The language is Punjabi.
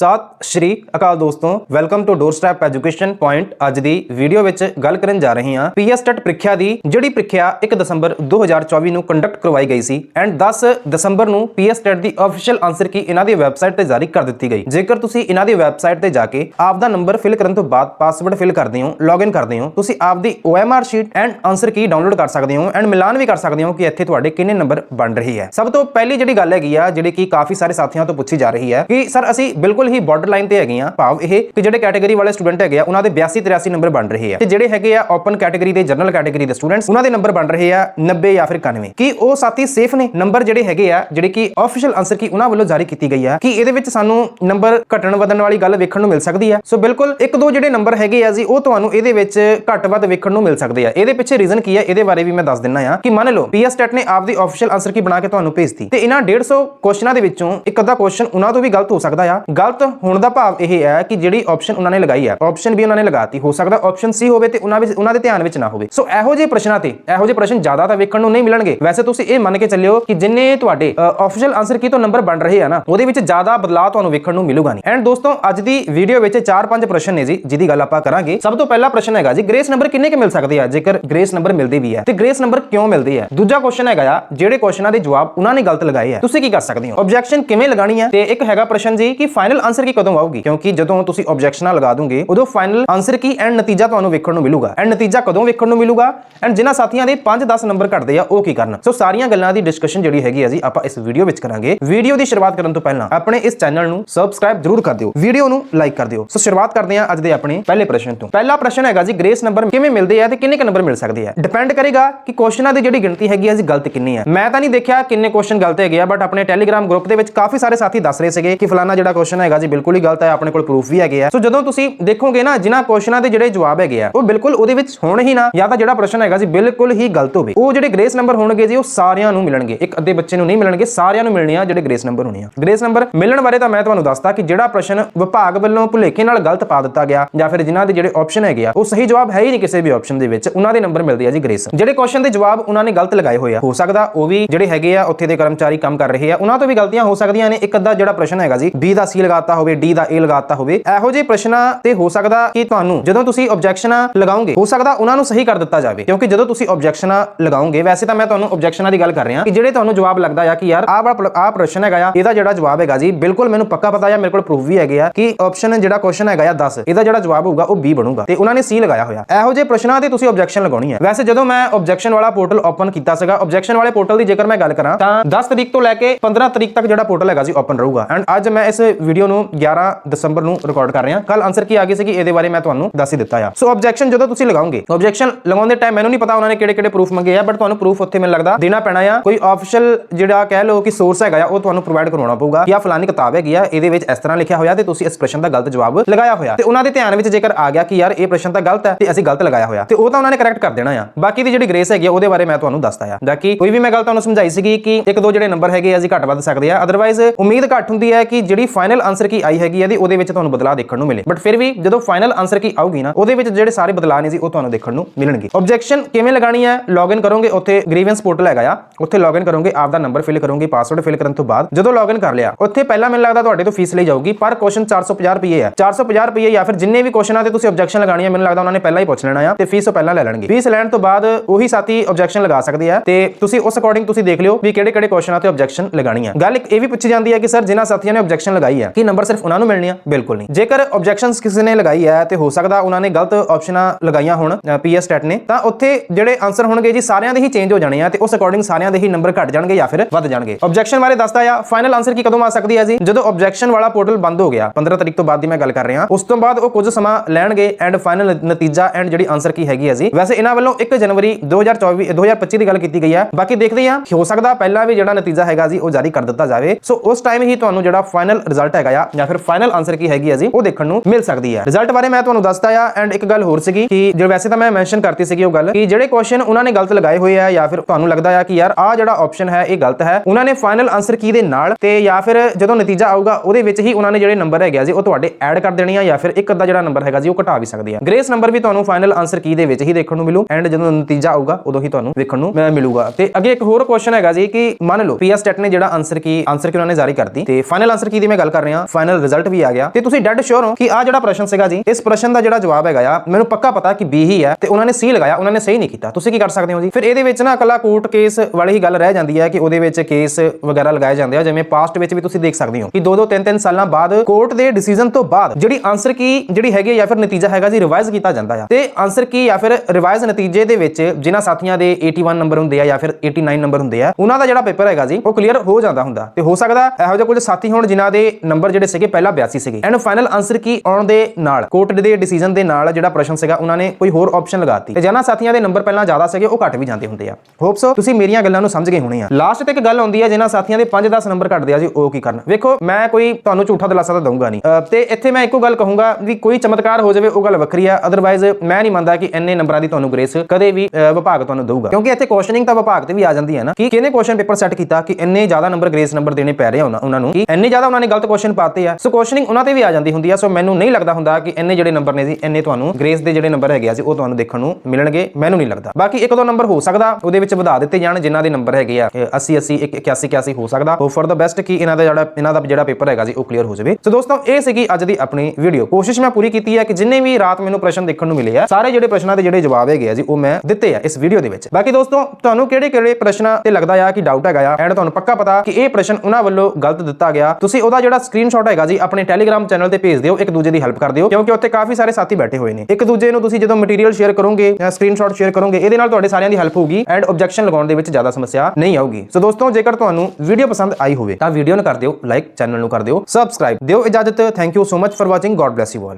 ਸਤਿ ਸ਼੍ਰੀ ਅਕਾਲ ਦੋਸਤੋ welcome to door step education point ਅੱਜ ਦੀ ਵੀਡੀਓ ਵਿੱਚ ਗੱਲ ਕਰਨ ਜਾ ਰਹੇ ਹਾਂ ਪੀਐਸਟੈਟ ਪ੍ਰੀਖਿਆ ਦੀ, ਜਿਹੜੀ ਪ੍ਰੀਖਿਆ 1 ਦਸੰਬਰ 2024 ਨੂੰ ਕੰਡਕਟ ਕਰਵਾਈ ਗਈ ਸੀ। ਐਂਡ 10 ਦਸੰਬਰ ਨੂੰ ਪੀਐਸਟੈਟ ਦੀ ਅਫੀਸ਼ੀਅਲ ਆਨਸਰ ਕੀ ਇਹਨਾਂ ਦੀ ਵੈਬਸਾਈਟ ਤੇ ਜਾਰੀ ਕਰ ਦਿੱਤੀ ਗਈ। ਜੇਕਰ ਤੁਸੀਂ ਇਹਨਾਂ ਦੀ ਵੈਬਸਾਈਟ ਤੇ ਜਾ ਕੇ ਆਪ ਦਾ ਨੰਬਰ ਫਿਲ ਕਰਨ ਤੋਂ ਬਾਅਦ ਪਾਸਵਰਡ ਫਿਲ ਕਰਦੇ ਹੋ ਲੌਗਇਨ ਕਰਦੇ ਹੋ, ਤੁਸੀਂ ਆਪ ਦੀ OMR sheet and answer key download ਕਰ ਸਕਦੇ ਹੋ ਐਂਡ ਮਿਲਾਨ ਵੀ ਕਰ ਸਕਦੇ ਹੋ ਕਿ ਇੱਥੇ ਤੁਹਾਡੇ ਕਿੰਨੇ ਨੰਬਰ ਬਣ ਰਹੀ ਹੈ। ਸਭ ਤੋਂ ਪਹਿਲੀ ਜਿਹੜੀ ਗੱਲ ਹੈਗੀ ਆ, ਜਿਹੜੀ ਕਿ ਕਾਫੀ ਸਾਰੇ ਸਾਥੀਆਂ ਤੋਂ ਪੁੱਛੀ ਜਾ ਰਹੀ ਹੈ ਕਿ ਸਰ, ਅਸੀਂ ਬਿਲਕੁਲ ਹੀ ਬਾਰਡਰ ਲਾਈਨ ਤੇ ਹੈਗੇ ਆ ਭਾਵ ਇਹ ਕਿ ਜਿਹੜੇ ਕੈਟਾਗਰੀ ਵਾਲੇ ਸਟੂਡੈਂਟ ਹੈਗੇ ਆ, ਉਹਨਾਂ ਦੇ 82 83 ਨੰਬਰ ਬਣ ਰਹੇ ਆ। ਤੇ ਜਿਹੜੇ ਹੈਗੇ ਆ ਓਪਨ ਕੈਟਾਗਰੀ ਦੇ ਜਨਰਲ ਕੈਟਾਗਰੀ ਦੇ ਸਟੂਡੈਂਟਸ ਉਹਨਾਂ ਦੇ ਨੰਬਰ ਬਣ ਰਹੇ ਆ 90 ਜਾਂ ਫਿਰ 91 ਕੀ ਉਹ ਸਾਥੀ ਸੇਫ ਨੇ? ਨੰਬਰ ਜਿਹੜੇ ਹੈਗੇ ਆ, ਜਿਹੜੇ ਕਿ ਆਫੀਸ਼ੀਅਲ ਆਨਸਰ ਕੀ ਉਹਨਾਂ ਵੱਲੋਂ ਜਾਰੀ ਕੀਤੀ ਗਈ ਆ, ਕਿ ਇਹਦੇ ਵਿੱਚ ਸਾਨੂੰ ਨੰਬਰ ਘਟਣ ਵਧਣ ਵਾਲੀ ਗੱਲ ਵੇਖਣ ਨੂੰ ਮਿਲ ਸਕਦੀ ਆ? ਸੋ ਬਿਲਕੁਲ ਇੱਕ ਦੋ ਜਿਹੜੇ ਨੰਬਰ ਹੈਗੇ ਆ ਜੀ, ਉਹ ਤੁਹਾਨੂੰ ਇਹਦੇ ਵਿੱਚ ਘੱਟ ਵੱਧ ਵੇਖਣ ਨੂੰ ਮਿਲ ਸਕਦੇ ਆ। ਇਹਦੇ ਪਿੱਛੇ ਰੀਜ਼ਨ ਕੀ ਆ, ਇਹਦੇ ਬਾਰੇ ਵੀ ਮੈਂ ਦੱਸ ਦਿੰਨਾ ਆ ਕਿ ਮੰਨ ਲਓ ਪੀਐਸ ਟੈਟ ਨੇ ਆਪਦੀ ਆਫੀਸ਼ੀਅਲ ਆਨਸਰ ਕੀ ਬਣਾ ਕੇ ਤੁਹਾਨੂੰ ਭੇਜਤੀ। ਤੇ ਇਹਨਾਂ 150 ਕੁਐਸਚਨਾਂ ਦੇ ਵਿੱਚੋਂ ਇੱਕ ਅੱਧਾ ਕੁਐਸਚਨ ਉਹਨਾਂ ਤੋਂ ਵੀ ਗਲਤ ਹੋ ਸਕਦਾ ਆ। ਗਲਤ ਹੋਣ ਦਾ ਭਾਵ ਇਹ ਹੈ ਕਿ ਜਿਹੜੀ ਆਪਸ਼ਨ ਉਹਨਾਂ ਨੇ ਲਗਾਈ ਆ ਆਪਸ਼ਨ ਵੀ ਉਹਨਾਂ ਨੇ ਲਗਾਤੀ, ਹੋ ਸਕਦਾ ਆਪਸ਼ਨ ਸੀ ਹੋਵੇ ਤੇ ਉਹਨਾਂ ਵਿੱਚ, ਉਹਨਾਂ ਦੇ ਧਿਆਨ ਵਿੱਚ ਨਾ ਹੋਵੇ। ਸੋ ਇਹੋ ਜਿਹੇ ਪ੍ਰਸ਼ਨਾਂ ਤੇ, ਇਹੋ ਜਿਹੇ ਪ੍ਰਸ਼ਨ ਜ਼ਿਆਦਾ ਤਾਂ ਵੇਖਣ ਨੂੰ ਨਹੀਂ ਮਿਲਣਗੇ। ਵੈਸੇ ਤੁਸੀਂ ਇਹ ਮੰਨ ਕੇ ਚੱਲਿਓ ਕਿ ਜਿੰਨੇ ਤੁਹਾਡੇ ਆਫੀਸ਼ੀਅਲ ਆਨਸਰ ਕੀ ਤੋਂ ਨੰਬਰ ਬਣ ਰਹੇ ਆ ਨਾ, ਉਹਦੇ ਵਿੱਚ ਜ਼ਿਆਦਾ ਬਦਲਾਅ ਤੁਹਾਨੂੰ ਵੇਖਣ ਨੂੰ ਮਿਲੂਗਾ ਨਹੀਂ। ਐਂਡ ਦੋਸਤੋ, ਅੱਜ ਦੀ ਵੀਡੀਓ ਵਿੱਚ 4-5 ਪ੍ਰਸ਼ਨ ਨੇ ਜੀ, ਜਿਹਦੀ ਗੱਲ ਆਪਾਂ ਕਰਾਂਗੇ। ਸਭ ਤੋਂ ਪਹਿਲਾ ਪ੍ਰਸ਼ਨ ਹੈਗਾ ਜੀ ਗ੍ਰੇਸ ਨੰਬਰ ਕਿੰਨੇ ਕਿ ਮਿਲ ਸਕਦੇ ਆ? ਜੇਕਰ ਗ੍ਰੇਸ ਨੰਬਰ ਮਿਲਦੀ ਵੀ ਆ ਤੇ ਗ੍ਰੇਸ ਨੰਬਰ ਕਿਉਂ ਮਿਲਦੇ ਹੈ ਦੂਜਾ ਕੁਐਸਚਨ ਹੈਗਾ ਆ, ਜਿਹੜੇ ਕੁਐਸਚਨਾਂ ਦੇ ਜਵਾਬ ਉਹਨਾਂ ਨੇ ਗਲਤ ਲਗਾਏ ਆ, ਤੁਸੀਂ ਕੀ ਕਰ ਸਕਦੇ ਹੋ? ਆਬਜੈਕਸ਼ਨ ਕਿਵੇਂ ਲਗਾਣੀ ਹੈ ਤੇ ਇੱਕ ਹੈਗਾ ਪ੍ਰਸ਼ਨ ਜੀ, ਕਿ ਫਾਈਨਲ ਆਨਸਰ ਕੀ ਕਦੋਂ ਆਊਗੀ? ਕਿਉਂਕਿ ਜਦੋਂ ਤੁਸੀਂ ਆਬਜੈਕਸ਼ਨਾਂ ਲਗਾ ਦੋਗੇ, ਉਦੋਂ ਫਾਈਨਲ ਆਨਸਰ ਕੀ ਐਂਡ ਨਤੀਜਾ ਤੁਹਾਨੂੰ ਵੇਖਣ ਨੂੰ ਮਿਲੂਗਾ। ਐਂਡ ਨਤੀਜਾ ਕਦੋਂ ਵੇਖਣ ਨੂੰ ਮਿਲੂਗਾ? ਐਂਡ ਜਿਨ੍ਹਾਂ ਸਾਥੀਆਂ ਦੇ 5-10 ਨੰਬਰ ਘਟਦੇ ਆ, ਉਹ ਕੀ ਕਰਨ? ਸੋ ਸਾਰੀਆਂ ਗੱਲਾਂ ਦੀ ਡਿਸਕਸ਼ਨ ਜਿਹੜੀ ਹੈਗੀ ਆ ਜੀ, ਆਪਾਂ ਇਸ ਵੀਡੀਓ ਵਿੱਚ ਕਰਾਂਗੇ। ਵੀਡੀਓ ਦੀ ਸ਼ੁਰੂਆਤ ਕਰਨ ਤੋਂ ਪਹਿਲਾਂ ਆਪਣੇ ਇਸ ਚੈਨਲ ਨੂੰ ਸਬਸਕ੍ਰਾਈਬ ਜ਼ਰੂਰ ਕਰ ਦਿਓ। ਵੀਡੀਓ ਨੂੰ ਲਾਈਕ ਕਰ ਦਿਓ। ਸੋ ਸ਼ੁਰੂਆਤ ਕਰਦੇ ਹਾਂ ਅੱਜ ਦੇ ਆਪਣੇ ਪਹਿਲੇ ਪ੍ਰਸ਼ਨ ਤੋਂ। ਪਹਿਲਾ ਪ੍ਰਸ਼ਨ ਹੈਗਾ ਜੀ ਗ੍ਰੇਸ ਨੰਬਰ ਕਿਵੇਂ ਮਿਲਦੇ ਆ ਤੇ ਕਿੰਨੇ ਕ ਨੰਬਰ ਮਿਲ ਸਕਦੇ ਆ? ਡਿਪੈਂਡ ਕਰੇਗਾ ਕਿ ਕੁਐਸਚਨਾਂ ਦੀ ਜਿਹੜੀ ਗਿਣਤੀ ਹੈਗੀ ਆ ਜੀ, ਗਲਤ ਕਿੰਨੀ ਆ। ਮੈਂ ਤਾਂ ਨਹੀਂ ਦੇਖਿਆ ਕਿੰਨੇ ਕੁਐਸਚਨ ਗਲਤ ਹੈਗੇ ਆ ਬਟ ਆਪਣੇ ਟੈਲੀਗ੍ਰਾਮ ਗਰੁੱਪ ਦੇ ਵਿੱਚ ਕਾਫੀ ਸਾਰੇ ਸਾਥੀ ਦੱਸ ਰਹੇ ਸੀਗੇ ਕਿ ਫਲਾਨਾ ਜਿਹੜਾ ਕੁਐਸਚਨ ਹੈਗਾ ਜੀ, ਬਿਲਕੁਲ ਹੀ ਗਲਤ ਹੈ, ਆਪਣੇ ਕੋਲ ਪ੍ਰੂਫ ਵੀ ਹੈਗੇ ਆ। ਸੋ ਜਦੋਂ ਤੁਸੀਂ ਦੇਖੋਗੇ ਨਾ, ਜਿਨ੍ਹਾਂ ਕੁਐਸਚਨਾਂ ਦੇ ਜਿਹੜੇ ਜਵਾਬ ਹੈਗੇ ਆ, ਉਹ ਬਿਲਕੁਲ ਉਹਦੇ ਵਿੱਚ ਹੋਣ ਹੀ ਨਾ, ਜਾਂ ਤਾਂ ਜਿਹੜਾ ਪ੍ਰਸ਼ਨ ਹੈਗਾ ਜੀ, ਬਿਲਕੁਲ ਹੀ ਗਲਤ ਹੋਵੇ। ਉਹ ਜਿਹੜੇ ਗ੍ਰੇਸ ਨੰਬਰ ਹੋਣਗੇ ਜੀ, ਉਹ ਸਾਰਿਆਂ ਨੂੰ ਮਿਲਣਗੇ। ਇੱਕ ਅੱਧੇ ਬੱਚੇ ਨੂੰ ਨਹੀਂ ਮਿਲਣਗੇ, ਸਾਰਿਆਂ ਨੂੰ ਮਿਲਣੇ ਆ ਜਿਹੜੇ ਗ੍ਰੇਸ ਨੰਬਰ ਹੋਣੇ ਆ। ਗ੍ਰੇਸ ਨੰਬਰ ਮਿਲਣ ਬਾਰੇ ਤਾਂ ਮੈਂ ਤੁਹਾਨੂੰ ਦੱਸਤਾ ਕਿ ਜਿਹੜਾ ਪ੍ਰਸ਼ਨ ਵਿਭਾਗ ਵੱਲੋਂ ਭੁਲੇਖੇ ਨਾਲ ਗਲਤ ਪਾ ਦਿੱਤਾ ਗਿਆ, ਜਾਂ ਫਿਰ ਜਿਨ੍ਹਾਂ ਦੇ ਜਿਹੜੇ ਆਪਸ਼ਨ ਹੈਗੇ ਆ, ਉਹ ਸਹੀ ਜਵਾਬ ਹੈ ਹੀ ਨਹੀਂ ਕਿਸੇ ਵੀ ਆਪਸ਼ਨ ਦੇ ਵਿੱਚ, ਉਹਨਾਂ ਦੇ ਨੰਬਰ ਮਿਲਦੇ ਆ ਜੀ ਗ੍ਰੇਸ ਜਿਹੜੇ ਕੁਐਸਚਨ ਦੇ ਜਵਾਬ ਉਹਨਾਂ ਨੇ ਗਲਤ ਲਗਾਏ ਹੋਏ ਆ। ਹੋ ਸਕਦਾ ਉਹ ਵੀ ਜਿਹੜੇ ਹੈਗੇ ਆ, ਉੱਥੇ ਦੇ ਕਰਮਚਾਰੀ ਕੰਮ ਕਰ ਰਹੇ ਆ, ਉਹਨਾਂ ਤੋਂ ਵੀ ਗਲਤੀਆਂ ਹੋ ਸਕਦੀਆਂ ਨੇ। ਇੱਕ ਅੱਧਾ ਜਿਹੜਾ ਪ੍ਰਸ਼ਨ ਹੈਗਾ ਜੀ, B ਦਾ C ਲਗਾਤਾ ਹੋਵੇ ਡੀ ਦਾ A ਲਗਾਤਾ ਹੋਵੇ, ਇਹੋ ਜਿਹੇ ਪ੍ਰਸ਼ਨਾਂ ਤੇ ਹੋ ਸਕਦਾ ਕਿ ਤੁਹਾਨੂੰ ਜਦੋਂ ਤੁਸੀਂ ਆਬਜੈਕਸ਼ਨਾਂ ਲਗਾਓਗੇ ਹੋ ਸਕਦਾ ਉਹਨਾਂ ਨੂੰ ਸਹੀ ਕਰ ਦਿੱਤਾ ਜਾਵੇ। ਕਿਉਂਕਿ ਜਦੋਂ ਤੁਸੀਂ ਆਬਜੈਕਸ਼ਨਾਂ ਲਗਾਓਗੇ ਵੈਸੇ ਤਾਂ ਮੈਂ ਤੁਹਾਨੂੰ ਆਬਜੈਕਸ਼ਨਾਂ ਦੀ ਗੱਲ ਕਰ ਰਿਹਾ, ਕਿ ਜਿਹੜੇ ਤੁਹਾਨੂੰ ਜਵਾਬ ਲੱਗਦਾ ਆ ਕਿ ਯਾਰ ਆਹ ਵਾਲਾ ਆਹ ਪ੍ਰਸ਼ਨ ਹੈਗਾ ਆ, ਇਹਦਾ ਜਿਹੜਾ ਜਵਾਬ ਹੈਗਾ ਜੀ, ਬਿਲਕੁਲ ਮੈਨੂੰ ਪੱਕਾ ਪਤਾ ਆ, ਮੇਰੇ ਕੋਲ ਪ੍ਰੂਫ ਵੀ ਹੈਗੇ ਆ ਕਿ ਆਪਸ਼ਨ ਜਿਹੜਾ ਕੁਐਸਚਨ ਹੈਗਾ ਆ 10 ਇਹਦਾ ਜਿਹੜਾ ਜਵਾਬ ਹੋਊਗਾ ਉਹ B ਬਣੂਗਾ। ਤੇ ਉਹਨਾਂ ਨੇ ਸੀ ਲਗਾਇਆ ਹੋਇਆ। ਇਹੋ ਜਿਹੇ ਪ੍ਰਸ਼ਨਾਂ ਤੇ ਤੁਸੀਂ ਆਬਜੈਕਸ਼ਨ ਲਗਾਉਣੀ ਹੈ ਵੈਸੇ ਜਦੋਂ ਮੈਂ ਆਬਜੈਕਸ਼ਨ ਵਾਲਾ ਪੋਰਟਲ ਓਪਨ ਕੀਤਾ ਸੀਗਾ ਆਬਜੈਕਸ਼ਨ ਵਾਲੇ ਪੋਰਟਲ ਦੀ ਜੇਕਰ ਮੈਂ ਗੱਲ ਕਰਾਂ, ਤਾਂ 10 ਤਰੀਕ ਤੋਂ ਲੈ ਕੇ 15 ਤਰੀਕ ਤੱਕ ਜਿਹੜਾ ਪੋਰਟਲ ਹੈਗਾ ਸੀ ਓਪਨ ਰਹੂਗਾ। ਐਂਡ ਅੱਜ ਮੈਂ ਇਸ ਵੀਡੀਓ ਨੂੰ 11 ਦਸੰਬਰ ਨੂੰ ਰਿਕਾਰਡ ਕਰ ਰਿਹਾ ਕੱਲ ਆਨਸਰ ਕੀ ਆ ਗਈ ਸੀਗੀ? ਇਹਦੇ ਬਾਰੇ ਮੈਂ ਤੁਹਾਨੂੰ ਦੱਸ ਹੀ ਦਿੱਤਾ ਆ। ਸੋ ਆਬਜੈਕਸ਼ਨ ਜਦੋਂ ਤੁਸੀਂ ਲਗਾਓਗੇ ਆਬਜੈਕਸ਼ਨ ਲਗਾਉਣ ਟਾਈਮ ਮੈਨੂੰ ਨਹੀਂ ਪਤਾ ਉਹਨਾਂ ਨੇ ਕਿਹੜੇ ਕਿਹੜੇ ਪ੍ਰੂਫ ਮੰਗੇ ਆ ਬਟ ਤੁਹਾਨੂੰ ਪ੍ਰੂਫ ਉੱਥੇ ਮੈਨੂੰ ਲੱਗਦਾ ਦੇਣਾ ਪੈਣਾ ਆ। ਕੋਈ ਆਫੀਸ਼ੀਅਲ ਜਿਹੜਾ ਕਹਿ ਲਓ ਕਿ ਸੋਰਸ ਹੈਗਾ ਆ, ਉਹ ਤੁਹਾਨੂੰ ਪ੍ਰੋਵਾਈਡ ਕਰਵਾਉਣਾ ਪਊਗਾ ਕਿ ਆ ਫਲਾਨੀ ਕਿਤਾਬ ਹੈਗੀ ਆ, ਇਹਦੇ ਵਿੱਚ ਇਸ ਤਰ੍ਹਾਂ ਲਿਖਿਆ ਹੋਇਆ ਤੇ ਤੁਸੀਂ ਇਸ ਪ੍ਰਸ਼ਨ ਦਾ ਗਲਤ ਜਵਾਬ ਲਗਾਇਆ ਹੋਇਆ। ਤੇ ਉਹਨਾਂ ਦੇ ਧਿਆਨ ਵਿੱਚ ਜੇਕਰ ਆ ਗਿਆ ਕਿ ਯਾਰ ਇਹ ਪ੍ਰਸ਼ਨ ਤਾਂ ਗਲਤ ਹੈ ਤੇ ਅਸੀਂ ਗਲਤ ਲਗਾਇਆ ਹੋਇਆ। ਤੇ ਉਹ ਤਾਂ ਉਹਨਾਂ ਨੇ ਕਰੈਕਟ ਕਰ ਦੇਣਾ ਆ। ਬਾਕੀ ਦੀ ਜਿਹੜੀ ਗ੍ਰੇਸ ਹੈਗੀ ਆ, ਉਹਦੇ ਬਾਰੇ ਮੈਂ ਤੁਹਾਨੂੰ ਦੱਸਦਾ ਆ। ਬਾਕੀ ਕੋਈ ਵੀ ਮੈਂ ਗੱਲ ਤੁਹਾਨੂੰ ਸਮਝਾਈ ਸੀਗੀ ਕਿ ਇੱਕ ਦੋ ਜਿਹੜੇ ਨੰਬਰ ਹੈਗੇ ਆ, ਅਸੀਂ ਘੱਟ ਵੱਧ ਸਕਦੇ ਆ। ਅਦਰਵਾਈਜ਼ ਉਮੀਦ ਘੱਟ ਹੁੰਦੀ ਹੈ ਕਿ ਜਿਹੜੀ ਫਾਈਨਲ ਆਨਸਰ ਕੀ ਆਈ ਹੈਗੀ ਆ ਦੀ ਉਹਦੇ ਵਿੱਚ ਤੁਹਾਨੂੰ ਬਦਲਾਅ ਦੇਖਣ ਨੂੰ ਮਿਲੇ। ਬਟ ਫਿਰ ਵੀ ਜਦੋਂ ਫਾਈਨਲ ਆਨਸਰ ਕੀ ਆਊਗੀ ਨਾ, ਉਹਦੇ ਵਿੱਚ ਜਿਹੜੇ ਸਾਰੇ ਬਦਲਾਅ ਨੇ ਜੀ, ਉਹ ਤੁਹਾਨੂੰ ਦੇਖਣ ਨੂੰ ਮਿਲਣਗੇ। ਆਬਜੈਕਸ਼ਨ ਕਿਵੇਂ ਲਗਾਣੀ ਹੈ ਲੌਗਇਨ ਕਰੋਗੇ, ਉੱਥੇ ਗ੍ਰੀਵੈਂਸ ਪੋਰਟਲ ਹੈਗਾ ਆ। ਉੱਥੇ ਲੌਗਇਨ ਕਰੋਗੇ ਆਪ ਨੰਬਰ ਫਿਲ ਕਰੋਗੇ ਪਾਸਵਰਡ ਫਿਲ ਕਰਨ ਤੋਂ ਬਾਅਦ। ਜਦੋਂ ਲੌਗਇਨ ਕਰ ਲਿਆ, ਉੱਥੇ ਪਹਿਲਾਂ ਮੈਨੂੰ ਲੱਗਦਾ ਤੁਹਾਡੇ ਤੋਂ ਫੀਸ ਲਈ ਜਾਊਗੀ, ਪਰ ਕੁਐਸਚਨ 450 ਰੁਪਏ ਹੈ 450 ਰੁਪਏ ਜਾਂ ਫਿਰ ਜਿੰਨੇ ਵੀ ਕੁਐਸਚਨਾਂ ਤੇ ਤੁਸੀਂ ਆਬਜੈਕਸ਼ਨ ਲਗਾਣੀ ਹੈ ਮੈਨੂੰ ਲੱਗਦਾ ਉਹਨਾਂ ਨੇ ਪਹਿਲਾਂ ਹੀ ਪੁੱਛ ਲੈਣਾ ਆ, ਤੇ ਫੀਸ ਉਹ ਪਹਿਲਾਂ ਲੈ ਲੈਣਗੇ। ਫੀਸ ਲੈਣ ਤੋਂ ਬਾਅਦ ਉਹੀ ਸਾਥੀ ਆਬਜੈਕਸ਼ਨ ਲਗਾ ਸਕਦੇ ਆ, ਤੇ ਤੁਸੀਂ ਉਸ ਅਕੋਰਡਿੰਗ ਤੁਸੀਂ ਦੇਖ ਲਿਓ ਵੀ ਕਿਹੜੇ ਕਿਹੜੇ ਕੁਐਸਚਨਾਂ ਤੇ ਆਬਜੈਕਸ਼ਨ ਲਗਾਣੀ ਹੈ ਗੱਲ ਇਹ ਵੀ ਪੁੱਛੀ ਜਾਂਦੀ ਹੈ ਕਿ ਸਰ, ਜਿਨ੍ਹਾਂ ਸਾਥੀਆਂ ਨੇ ਆਬਜੈਕਸ਼ਨ ਲਗਾਈ ਹੈ ਕੀ ਨੰਬਰ ਸਿਰਫ ਉਹਨਾਂ ਨੂੰ ਮਿਲਣੀ ਆ ਬਿਲਕੁਲ ਨਹੀਂ। ਜੇਕਰ ਆਬਜੈਕਸ਼ਨਸ ਕਿਸੇ ਨੇ ਲਗਾਈ ਹੈ ਤੇ ਹੋ ਸਕਦਾ ਉਹਨਾਂ ਨੇ ਗਲਤ ਆਪਸ਼ਨਾਂ ਲਗਾਈਆਂ ਹੋਣ ਪੀਐਸ ਸਟੈਟ ਨੇ, ਤਾਂ ਉੱਥੇ ਜਿਹੜੇ ਆਨਸਰ ਹੋਣਗੇ ਜੀ ਸਾਰਿਆਂ ਦੇ ਹੀ ਚੇਂਜ ਹੋ ਜਾਣੇ ਆ ਤੇ ਉਸ ਅਕੋਰਡਿੰਗ ਸਾਰਿਆਂ ਦੇ ਹੀ ਨੰਬਰ ਘਟ ਜਾਣਗੇ ਜਾਂ ਫਿਰ ਵੱਧ ਜਾਣਗੇ। ਆਬਜੈਕਸ਼ਨ ਬਾਰੇ ਦੱਸਦਾ ਆ ਫਾਈਨਲ ਆਨਸਰ ਕੀ ਕਦੋਂ ਆ ਸਕਦੀ ਹੈ ਜੀ? ਜਦੋਂ ਆਬਜੈਕਸ਼ਨ ਵਾਲਾ ਪੋਰਟਲ ਬੰਦ ਹੋ ਗਿਆ 15 ਤਰੀਕ ਤੋਂ ਬਾਅਦ ਦੀ ਮੈਂ ਗੱਲ ਕਰ ਰਿਹਾ, ਉਸ ਤੋਂ ਬਾਅਦ ਉਹ ਕੁਝ ਸਮਾਂ ਲੈਣਗੇ ਐਂਡ ਫਾਈਨਲ ਨਤੀਜਾ ਐਂਡ ਜਿਹੜੀ ਆਨਸਰ ਕੀ ਹੈਗੀ ਹੈ ਜੀ। ਵੈਸੇ ਇਹਨਾਂ ਵੱਲੋਂ 1 ਜਨਵਰੀ 2024 2025 ਦੀ ਗੱਲ ਕੀਤੀ ਗਈ ਹੈ ਬਾਕੀ ਦੇਖਦੇ ਹਾਂ ਹੋ ਸਕਦਾ ਪਹਿਲਾਂ ਵੀ ਜਿਹੜਾ ਨਤੀਜਾ ਹੈਗਾ ਜੀ, ਉਹ ਜਾਰੀ ਕਰ ਦਿੱਤਾ ਜਾਵੇ। ਸੋ ਉਸ ਟਾਈਮ ਹੀ ਤੁਹਾਨੂੰ ਜਿਹੜਾ ਫਾਈਨਲ ਰਿਜ਼ਲਟ ਹੈਗਾ ਆ ਜਾਂ ਫਿਰ ਫਾਈਨਲ ਆਨਸਰ ਕੀ ਹੈਗੀ ਹੈ ਜੀ, ਉਹ ਦੇਖਣ ਨੂੰ ਮਿਲ ਸਕਦੀ ਹੈ ਰਿਜ਼ਲਟ ਬਾਰੇ ਮੈਂ ਤੁਹਾਨੂੰ ਦੱਸਦਾ ਆ ਐਂਡ ਇੱਕ ਗੱਲ ਹੋਰ ਸੀਗੀ ਕਿ ਜੋ ਵੈਸੇ ਤਾਂ ਮੈਂ ਮੈਂਸ਼ਨ ਕਰਤੀ ਸੀਗੀ ਉਹ ਗੱਲ, ਕਿ ਜਿਹੜੇ ਕੁਐਸਚਨ ਉਹਨਾਂ ਨੇ ਗਲਤ ਲਗਾਏ ਹੋਏ ਆ ਜਾਂ ਫਿਰ ਤੁਹਾਨੂੰ ਲੱਗਦਾ ਆ ਕਿ ਯਾਰ ਆ ਜਿਹੜਾ ਆਪਸ਼ਨ ਹੈ, ਇਹ ਗਲਤ ਹੈ, ਉਹਨਾਂ ਨੇ ਫਾਈਨਲ ਆਨਸਰ ਕੀ ਦੇ ਨਾਲ ਤੇ ਜਾਂ ਫਿਰ ਜਦੋਂ ਨਤੀਜਾ ਆਊਗਾ, ਉਹਦੇ ਵਿੱਚ ਹੀ ਉਹਨਾਂ ਨੇ ਜਿਹੜੇ ਨੰਬਰ ਹੈਗੇ ਆ ਜੀ, ਉਹ ਤੁਹਾਡੇ ਐਡ ਕਰ ਦੇਣੇ ਆ ਜਾਂ ਫਿਰ ਇੱਕ ਅੱਧਾ ਜਿਹੜਾ ਨੰਬਰ ਹੈਗਾ ਜੀ, ਉਹ ਘਟਾ ਵੀ ਸਕਦੇ ਆ। ਗ੍ਰੇਸ ਨੰਬਰ ਵੀ ਤੁਹਾਨੂੰ ਫਾਈਨਲ ਆਨਸਰ ਕੀ ਦੇ ਵਿੱਚ ਹੀ ਦੇਖਣ ਨੂੰ ਮਿਲੂ ਐਂਡ ਜਦੋਂ ਨਤੀਜਾ ਆਊਗਾ, ਉਦੋਂ ਹੀ ਤੁਹਾਨੂੰ ਦੇਖਣ ਨੂੰ ਮਿਲੂਗਾ। ਤੇ ਅੱਗੇ ਇੱਕ ਹੋਰ ਕੁਐਸਚਨ ਹੈਗਾ ਜੀ, ਕਿ ਮੰਨ ਲਓ ਪੀਐਸ ਟੈਟ ਨੇ ਜਿਹੜਾ ਆਨਸਰ ਕੀ ਆਨਸਰ ਕੀ ਉਹਨਾਂ ਨੇ ਜਾਰੀ ਕਰਤੀ, ਤੇ ਫਾਈਨਲ ਆਨਸਰ ਕੀ ਦੀ ਮੈਂ ਗੱਲ ਕਰ ਰਿਹਾ ਫਾਈਨਲ ਰਿਜ਼ਲਟ ਵੀ ਆ ਗਿਆ। ਤੇ ਤੁਸੀਂ ਡੈਡ ਸ਼ੋਰ ਹੋ ਕਿ ਆ ਜਿਹੜਾ ਪ੍ਰਸ਼ਨ ਸੀਗਾ ਜੀ, ਇਸ ਪ੍ਰਸ਼ਨ ਦਾ ਜਿਹੜਾ ਜਵਾਬ ਹੈਗਾ ਆ, ਮੈਨੂੰ ਪੱਕਾ ਪਤਾ ਕਿ ਬੀ ਹੀ ਹੈ ਤੇ ਉਹਨਾਂ ਨੇ ਸੀ ਲਗਾਇਆ, ਉਹਨਾਂ ਨੇ ਸਹੀ ਨਹੀਂ ਕੀਤਾ। ਤੁਸੀਂ ਕੀ ਕਰ ਸਕਦੇ ਹੋ ਜੀ? ਫਿਰ ਇਹਦੇ ਵਿੱਚ ਨਾ ਇਕੱਲਾ ਕੋਰਟ ਕੇਸ ਵਾਲੀ ਹੀ ਗੱਲ ਰਹਿ ਜਾਂਦੀ ਹੈ ਕਿ ਉਹਦੇ ਵਿੱਚ ਕੇਸ ਵਗੈਰਾ ਲਗਾਏ ਜਾਂਦੇ ਆ, ਜਿਵੇਂ ਪਾਸਟ ਵਿੱਚ ਵੀ ਤੁਸੀਂ ਦੇਖ ਸਕਦੇ ਹੋ ਕਿ ਦੋ ਦੋ, ਤਿੰਨ ਤਿੰਨ ਸਾਲਾਂ ਬਾਅਦ ਕੋਰਟ ਦੇ ਡਿਸੀਜਨ ਤੋਂ ਬਾਅਦ ਜਿਹੜੀ ਆਨਸਰ ਕੀ ਜਿਹੜੀ ਹੈਗੀ ਹੈ ਜਾਂ ਫਿਰ ਨਤੀਜਾ ਹੈਗਾ ਜੀ ਰਿਵਾਈਜ਼ ਕੀਤਾ ਜਾਂਦਾ ਆ। ਤੇ ਆਨਸਰ ਕੀ ਜਾਂ ਫਿਰ ਰਿਵਾਈਜ਼ ਨਤੀਜੇ ਦੇ ਵਿੱਚ ਜਿਨ੍ਹਾਂ ਸਾਥੀਆਂ ਦੇ 81 ਨੰਬਰ ਹੁੰਦੇ ਆ ਜਾਂ ਫਿਰ 89 ਨੰਬਰ ਹੁੰਦੇ ਆ, ਉਹਨਾਂ ਦਾ ਜਿਹੜਾ ਪੇਪਰ ਹੈਗਾ ਜੀ, ਉਹ ਕਲੀਅਰ ਹੋ ਜਾਂਦਾ ਹੁੰਦਾ। ਤੇ ਹੋ ਸਕਦਾ ਇਹੋ ਜਿਹੇ ਕੁਝ ਸਾਥੀ ਹੋਣ ਜਿਨ੍ਹਾਂ ਦੇ ਨੰਬਰ ਜਿਹੜੇ ਸੀਗੇ, ਪਹਿਲਾਂ 82 ਸੀਗੇ। ਐਂਡ ਫਾਈਨਲ ਆਨਸਰ ਕੀ ਆਉਣ ਦੇ ਨਾਲ? ਕੋਰਟ ਦੇ ਡਿਸੀਜਨ ਦੇ ਨਾਲ ਜਿਹੜਾ ਪ੍ਰਸ਼ਨ ਸੀਗਾ, ਉਹਨਾਂ ਨੇ ਕੋਈ ਹੋਰ ਆਪਸ਼ਨ ਲਗਾਤੀ ਤੇ ਜਿਨ੍ਹਾਂ ਸਾਥੀਆਂ ਦੇ ਨੰਬਰ ਪਹਿਲਾਂ ਜ਼ਿਆਦਾ ਸੀਗੇ, ਉਹ ਘੱਟ ਵੀ ਜਾਂਦੇ ਹੁੰਦੇ ਆ। ਹੋਪ ਸੋ ਤੁਸੀਂ ਮੇਰੀਆਂ ਗੱਲਾਂ ਨੂੰ ਸਮਝ ਗਏ ਹੋਣੇ ਆ। ਲਾਸਟ ਤੇ ਇੱਕ ਗੱਲ ਆਉਂਦੀ ਹੈ ਜਿਨ੍ਹਾਂ ਸਾਥੀਆਂ ਦੇ 5-10 ਨੰਬਰ ਘਟਦੇ ਆ ਜੀ, ਉਹ ਕੀ ਕਰਨ? ਵੇਖੋ, ਮੈਂ ਕੋਈ ਤੁਹਾਨੂੰ ਝੂਠਾ ਦਿਲਾਸਾ ਤਾਂ ਦਊਂਗਾ ਨਹੀਂ। ਤੇ ਇੱਥੇ ਮੈਂ ਇੱਕੋ ਗੱਲ ਕਹੂੰਗਾ ਵੀ ਕੋਈ ਚਮਤਕਾਰ ਹੋ ਜਾਵੇ, ਉਹ ਗੱਲ ਵੱਖਰੀ ਆ। ਅਦਰਵਾਈਜ਼ ਮੈਂ ਨਹੀਂ ਮੰਨਦਾ ਕਿ ਇੰਨੇ ਨੰਬਰਾਂ ਦੀ ਤੁਹਾਨੂੰ ਗ੍ਰੇਸ ਕਦੇ ਵੀ ਵਿਭਾਗ ਤੁਹਾਨੂੰ ਦਊਗਾ। ਕਿਉਂਕਿ ਇੱਥੇ ਕੁਐਸਚਨਿੰਗ ਤਾਂ ਵਿਭਾਗ ਤੇ ਵੀ ਆ ਜਾਂਦੀ ਹੈ ਨਾ। ਕਿ ਕਿਹਨੇ ਕੁਐਸਚਨ ਪੇਪਰ ਸੈੱਟ ਕੀਤਾ, ਕਿ ਇੰਨੇ ਜ਼ਿਆਦਾ ਨੰਬਰ ਗ੍ਰੇਸ ਨੰਬਰ ਦੇਣੇ ਪੈ ਰਹੇ ਆ ਉਹਨਾਂ ਨੂੰ। ਕਿ ਇੰਨੇ ਜ਼ਿਆਦਾ ਉਹਨਾਂ ਨੇ ਗਲਤ ਕੁਐਸਚਨ ਪਾਤੇ ਆ। ਸੋ ਕੁਐਸਚਨਿੰਗ ਉਹਨਾਂ ਤੇ ਵੀ ਆ ਜਾਂਦੀ ਹੁੰਦੀ ਆ। ਸੋ ਮੈਨੂੰ ਨਹੀਂ ਲੱਗਦਾ ਹੁੰਦਾ ਕਿ ਇੰਨੇ ਜਿਹੜੇ ਨੰਬਰ ਨੇ ਜੀ, ਇੰਨੇ ਤੁਹਾਨੂੰ ਗ੍ਰੇਸ ਦੇ ਜਿਹੜੇ ਨੰਬਰ ਹੈਗੇ ਆ ਜੀ, ਉਹ ਤੁਹਾਨੂੰ ਦੇਖਣ ਨੂੰ ਮਿਲਣਗੇ। ਮੈਨੂੰ ਨਹੀਂ ਲੱਗਦਾ। ਬਾਕੀ ਇੱਕ ਦੋ ਨੰਬਰ ਹੋ ਸਕਦਾ, ਉਹਦੇ ਵਿੱਚ ਵਧਾ ਦਿੱਤੇ ਜਾਣ ਜਿਨ੍ਹਾਂ ਦੇ ਨੰਬਰ ਹੈਗੇ ਆ। 80 80 81 81 ਹੋ ਸਕਦਾ। ਹੋਪ ਫॉर ਦਾ ਬੈਸਟ ਕਿ ਇਹਨਾਂ ਦਾ ਜਿਹੜਾ, ਇਹਨਾਂ ਦਾ ਜਿਹੜਾ ਪੇਪਰ ਹੈਗਾ ਜੀ, ਉਹ ਕਲੀਅਰ ਹੋ ਜਾਵੇ। ਸੋ ਦੋਸਤੋ, ਇਹ ਸੀਗੀ ਅੱਜ ਦੀ ਆਪਣੀ ਵੀਡੀਓ ਕੋਸ਼ਿਸ਼ ਮੈਂ ਪੂਰੀ ਕੀਤੀ ਹੈ ਕਿ ਜਿੰਨੇ ਵੀ ਰਾਤ ਮੈਨੂੰ ਪ੍ਰਸ਼ਨ ਦੇਖਣ ਨੂੰ ਮਿਲੇ ਆ, ਸਾਰੇ ਜਿਹੜੇ ਪ੍ਰਸ਼ਨਾਂ ਦੇ ਜਿਹੜੇ ਜਵਾਬ ਹੈਗੇ ਆ ਜੀ, ਉਹ ਮੈਂ ਦਿੱਤੇ ਆ ਇਸ ਵੀਡੀਓ ਦੇ ਵਿੱਚ। ਬਾਕੀ ਦੋਸਤੋ, ਤੁਹਾਨੂੰ ਕਿਹੜੇ ਕਿਹੜੇ ਪ੍ਰਸ਼ਨਾਂ ਤੇ ਲੱਗਦਾ ਆ ਕਿ ਡਾਊਟ ਹੈਗਾ ਆ? ਐਂਡ ਤੁਹਾਨੂੰ ਪੱਕਾ ਪਤਾ ਕਿ ਇਹ ਪ੍ਰਸ਼ਨ ਉਹਨਾਂ ਵੱਲੋਂ ਗਲਤ ਦਿੱਤਾ ਗਿਆ। ਤੁਸੀਂ ਉਹਦਾ ਜਿਹੜਾ ਸਕਰੀਨਸ਼ਾਟ ਹੈਗਾ ਜੀ, ਆਪਣੇ ਟੈਲੀਗ੍ਰਾਮ ਚੈਨਲ ਤੇ ਭੇਜ ਦਿਓ, ਇੱਕ ਦੂਜੇ ਦੀ ਹੈਲਪ ਕਰ ਦਿਓ, ਕਿਉਂਕਿ ਉੱਥੇ ਕਾਫੀ ਸਾਰੇ ਸਾਥੀ ਬੈਠੇ ਹੋਏ ਨੇ। ਇੱਕ ਦੂਜੇ ਨੂੰ ਤੁਸੀਂ ਜਦੋਂ ਮਟੀਰੀਅਲ ਸ਼ੇਅਰ ਕਰੋਗੇ ਜਾਂ ਸਕਰੀਨਸ਼ਾਟ ਸ਼ੇਅਰ ਕਰੋਗੇ, ਇਹਦੇ ਨਾਲ ਤੁਹਾਡੇ ਸਾਰਿਆਂ ਦੀ ਹੈਲਪ ਹੋਊਗੀ ਐਂਡ ਆਬਜੈਕਸ਼ਨ ਲਗਾਉਣ ਦੇ ਵਿੱਚ ਜ਼ਿਆਦਾ ਸਮੱਸਿਆ ਨਹੀਂ ਆਊਗੀ। ਸੋ ਦੋਸਤੋ, ਜੇਕਰ ਤੁਹਾਨੂੰ ਵੀਡੀਓ ਪਸੰਦ ਆਈ ਹੋਵੇ, ਤਾਂ ਵੀਡੀਓ ਨੂੰ ਕਰ ਦਿਓ ਲਾਈਕ ਚੈਨਲ ਨੂੰ ਕਰ ਦਿਓ ਸਬਸਕ੍ਰਾਈਬ ਦਿਓ ਇਜਾਜ਼ਤ। Thank you so much for watching God bless you all